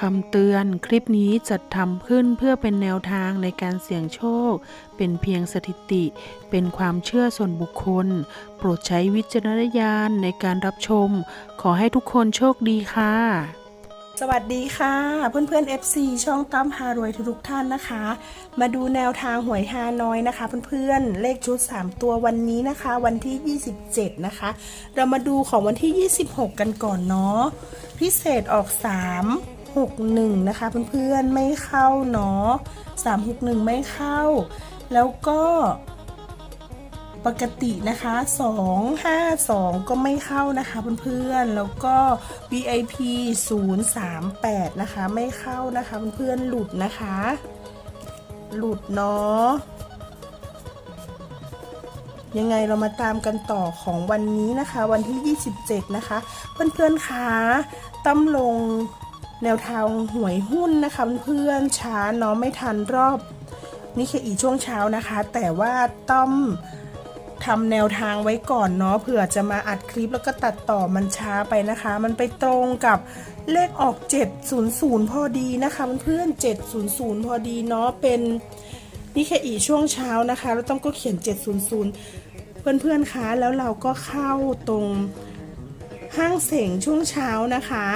คำเตือนคลิปนี้จัดทำขึ้นเพื่อเป็นแนวทางในการเสี่ยงโชค เป็นเพียงสถิติ เป็นความเชื่อส่วนบุคคล โปรดใช้วิจารณญาณในการรับชม ขอให้ทุกคนโชคดีค่ะ สวัสดีค่ะ เพื่อนเพื่อน FC ช่องตั้มพารวยทุกท่านนะคะ มาดูแนวทางหวยฮานอยนะคะ เพื่อนๆเลขชุด 3 ตัววันนี้นะคะ วันที่ 27 นะคะ เรามาดูของวันที่ 26 กันก่อนเนาะพิเศษออก 3 6 1 นะคะเพื่อนๆไม่เข้าเนาะ3 6 1 ไม่เข้า แล้วก็ปกตินะคะ 252 ก็ไม่เข้านะคะเพื่อนๆ แล้วก็ VIP 038 นะคะ ไม่เข้านะคะเพื่อนๆ หลุดนะคะ หลุดเนาะ ยังไงเรามาตามกันต่อของวันนี้นะคะ วันที่ 27 นะคะ เพื่อนๆคะตั้มลง แนวทางหวยหุ้นนะคะเพื่อนช้าเนาะไม่ทันรอบนี่แค่อีช่วงเช้านะคะ แต่ว่าต้อมทำแนวทางไว้ก่อนเนาะเผื่อจะมาอัดคลิปแล้วก็ตัดต่อมันช้าไปนะคะ มันไปตรงกับเลขออก 700 พอดีนะคะเพื่อน700 พอดีเนาะเป็นนี่แค่อีช่วงเช้านะคะ แล้วต้องก็เขียน 700 เพื่อนๆคะแล้วเราก็เข้าตรงห้างเสงช่วงเช้านะคะ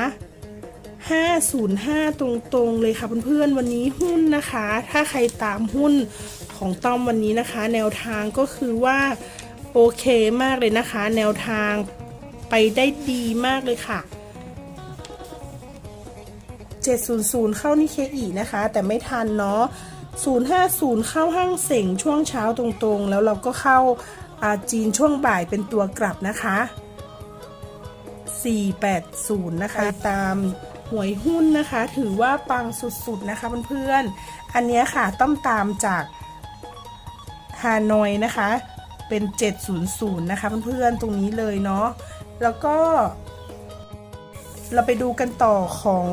505 ตรงๆเลยค่ะเพื่อนๆวันนี้หุ้นนะคะ ถ้าใครตามหุ้นของต้อมวันนี้นะคะ แนวทางก็คือว่าโอเคมากเลยนะคะ แนวทางไปได้ดีมากเลยค่ะ 700 เข้านิเคอีนะคะ แต่ไม่ทันเนาะ050 เข้าห้างเสงช่วงเช้าตรงๆ แล้วเราก็เข้าอาจีนช่วงบ่ายเป็นตัวกลับนะคะ 480 นะคะตาม หวยหุ้นนะคะ ถือว่าปังสุดๆนะคะเพื่อนๆ อันนี้ค่ะต้องตามจากฮานอยนะคะ เป็น 700 นะคะเพื่อนๆ ตรงนี้เลยเนาะ แล้วก็ เราไปดูกันต่อของ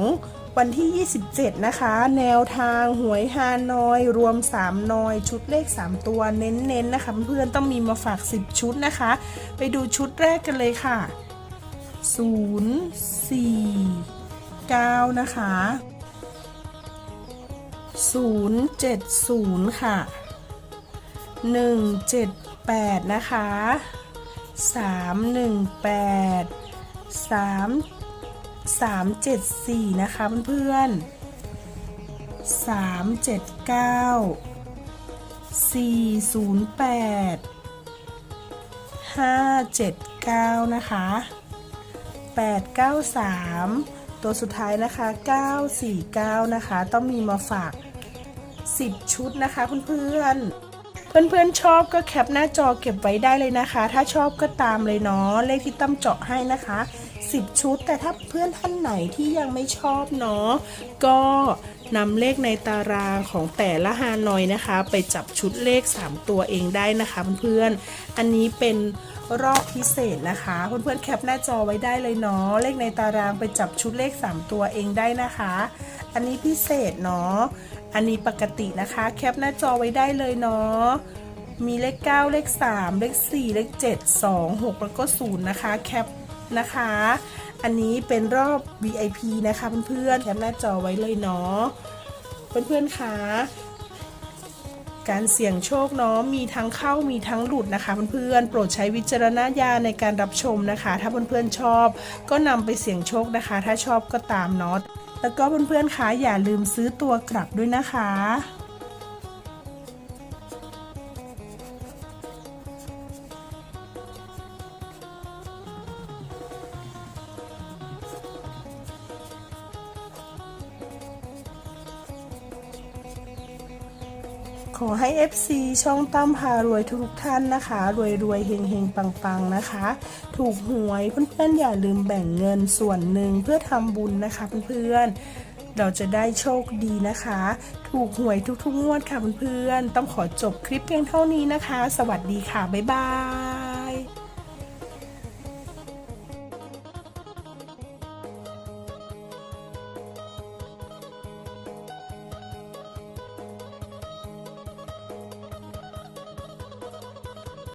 วันที่ 27 นะคะ แนวทางหวยฮานอย รวม 3 นอย ชุดเลข 3 ตัวเน้นๆนะคะเพื่อนๆต้องมีมาฝาก 10 ชุดนะคะ ไปดูชุดแรกกันเลยค่ะ 0 4 9 นะคะ 0 7 0 ค่ะ 1 7 8 นะคะ 3 1 8 3 3 7 4 นะคะเพื่อนๆ3 7 9 4 0 8 5 7 9 นะคะ 893 ตัวสุดท้ายนะคะ 949 นะคะ ต้องมีมาฝาก 10 ชุดนะคะเพื่อนๆ เพื่อนๆชอบก็แคปหน้าจอเก็บไว้ได้เลยนะคะ ถ้าชอบก็ตามเลยเนาะ เลขที่ตั้มเจาะให้นะคะ 10 ชุด แต่ถ้าเพื่อนท่านไหนที่ยังไม่ชอบเนาะ ก็ นำเลขในตารางของแต่ละฮานอยนะคะ ไปจับชุดเลข 3 ตัวเองได้นะคะเพื่อนๆ อันนี้เป็นรอบพิเศษนะคะ เพื่อนๆแคปหน้าจอไว้ได้เลยเนาะเลขในตารางไปจับชุดเลข 3 ตัวเองได้นะคะ อันนี้พิเศษเนาะอันนี้ปกตินะคะ แคปหน้าจอไว้ได้เลยเนาะมีเลข 9 เลข 3 เลข 4 เลข 7 2 6 แล้วก็ 0 นะคะ แคปนะคะ อันนี้เป็นรอบ VIP นะคะเพื่อนๆแคปหน้าจอไว้เลยเนาะเพื่อนๆคะการเสี่ยงโชคเนาะมีทั้งเข้ามีทั้งหลุดนะคะเพื่อนๆโปรดใช้วิจารณญาณในการรับชมนะคะ ถ้าเพื่อนๆชอบ ก็นำไปเสี่ยงโชคนะคะ ถ้าชอบก็ตามเนาะแล้วก็เพื่อนๆคะอย่าลืมซื้อตัวกลับด้วยนะคะ ขอให้ FC ช่องตั้มพารวยทุกท่านนะคะ รวยรวยเฮงเฮงปังปังๆนะคะ ถูกหวยเพื่อนๆอย่าลืมแบ่งเงินส่วนหนึ่งเพื่อทำบุญนะคะเพื่อนๆเราจะได้โชคดีนะคะ ถูกหวยทุกๆงวดค่ะเพื่อนๆต้องขอจบคลิปเพียงเท่านี้นะคะ สวัสดีค่ะ บ๊ายบาย